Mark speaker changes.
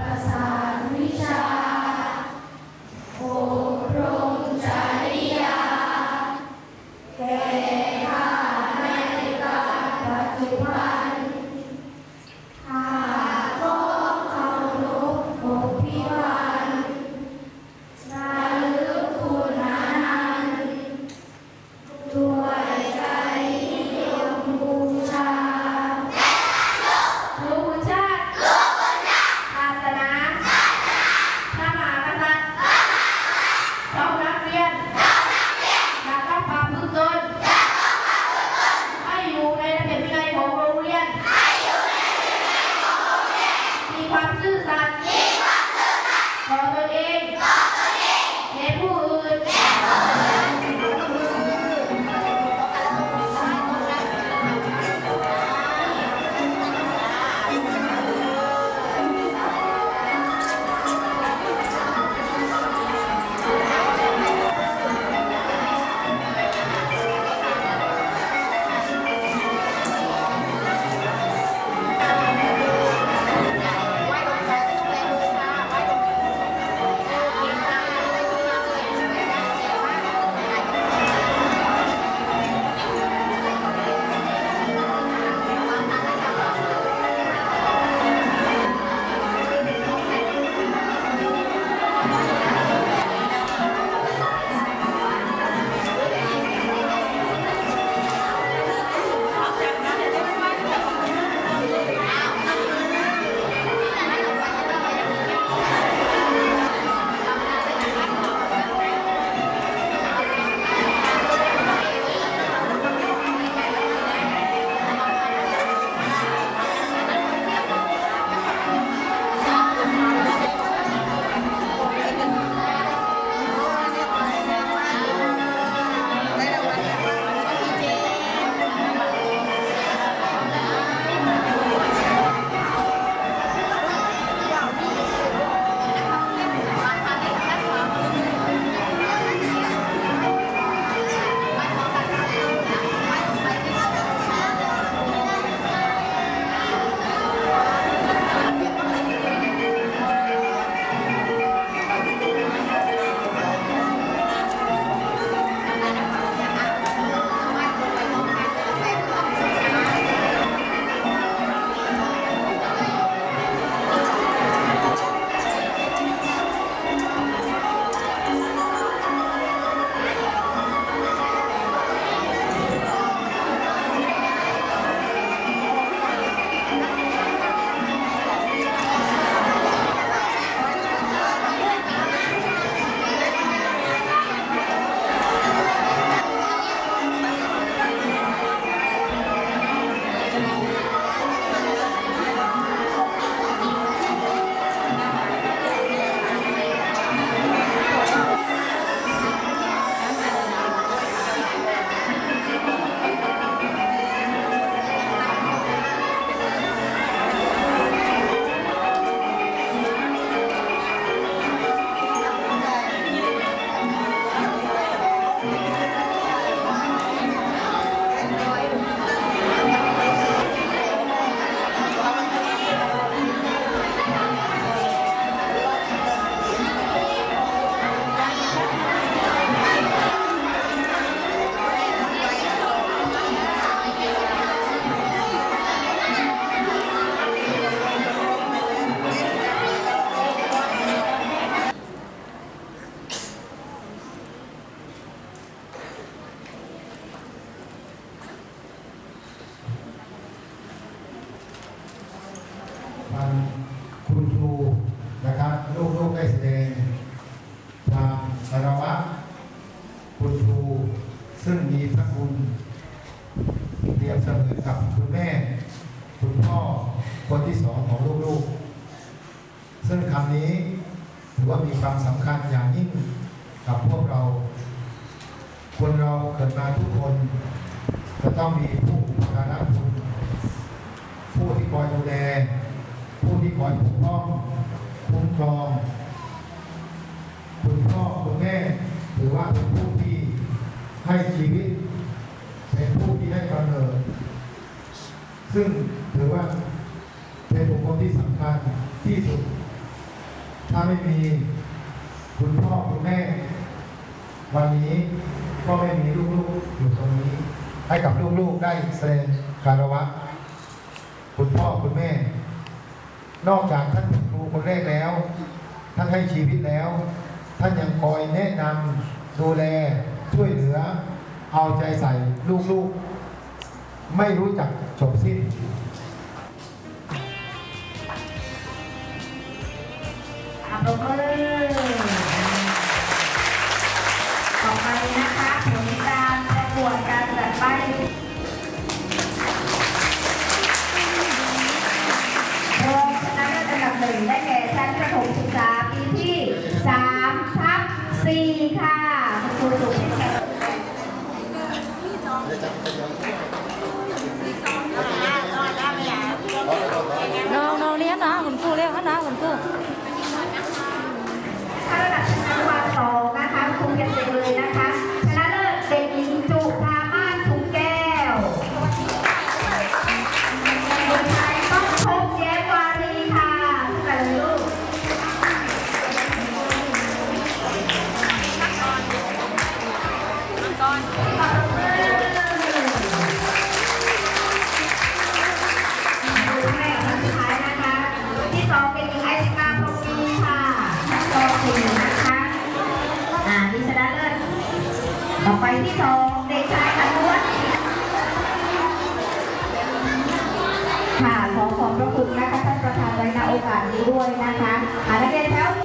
Speaker 1: para sa
Speaker 2: ซึ่งมีพระคุณเปรียบเสมือนกับคุณแม่ คุณพ่อคนที่สองของลูกๆ ซึ่งคำนี้ถือว่ามีความสำคัญอย่างยิ่งกับพวกเรา คนเราเกิดมาทุกคน จะต้องมีผู้อุปการะคุณ ผู้ที่คอยดูแล ผู้ที่คอยปกป้องคุ้มครอง คุณพ่อคุณแม่ถือว่าเป็นผู้ ให้ชีวิต เป็นผู้ที่ให้กำเนิด ซึ่งถือว่าเป็นบุคคลที่สำคัญที่สุด ถ้าไม่มีคุณพ่อคุณแม่ วันนี้ก็ไม่มีลูกๆอยู่ตรงนี้ ให้กับลูกๆได้แสดงคารวะ คุณพ่อคุณแม่ นอกจากท่านเป็นครูคนแรกแล้ว ท่านให้ชีวิตแล้ว ท่านยังคอยแนะนำดูแล ช่วยเหลือ เอาใจใส่ลูกๆ ไม่รู้จักจบสิ้น
Speaker 3: อะปรบมือต่อไปนะคะผลการประกวดการจัดป้ายรองชนะเลิศอันดับหนึ่งได้แก่ชั้นประถมศึกษาปีที่3ทับ4ค่ะคุณครูสุข ต่อไปที่สองเด็กชายอนุวัฒน์ค่ะขอขอบพระคุณนะคะท่านประธานไว้ณโอกาสนี้ด้วยนะคะนักเรียนแถว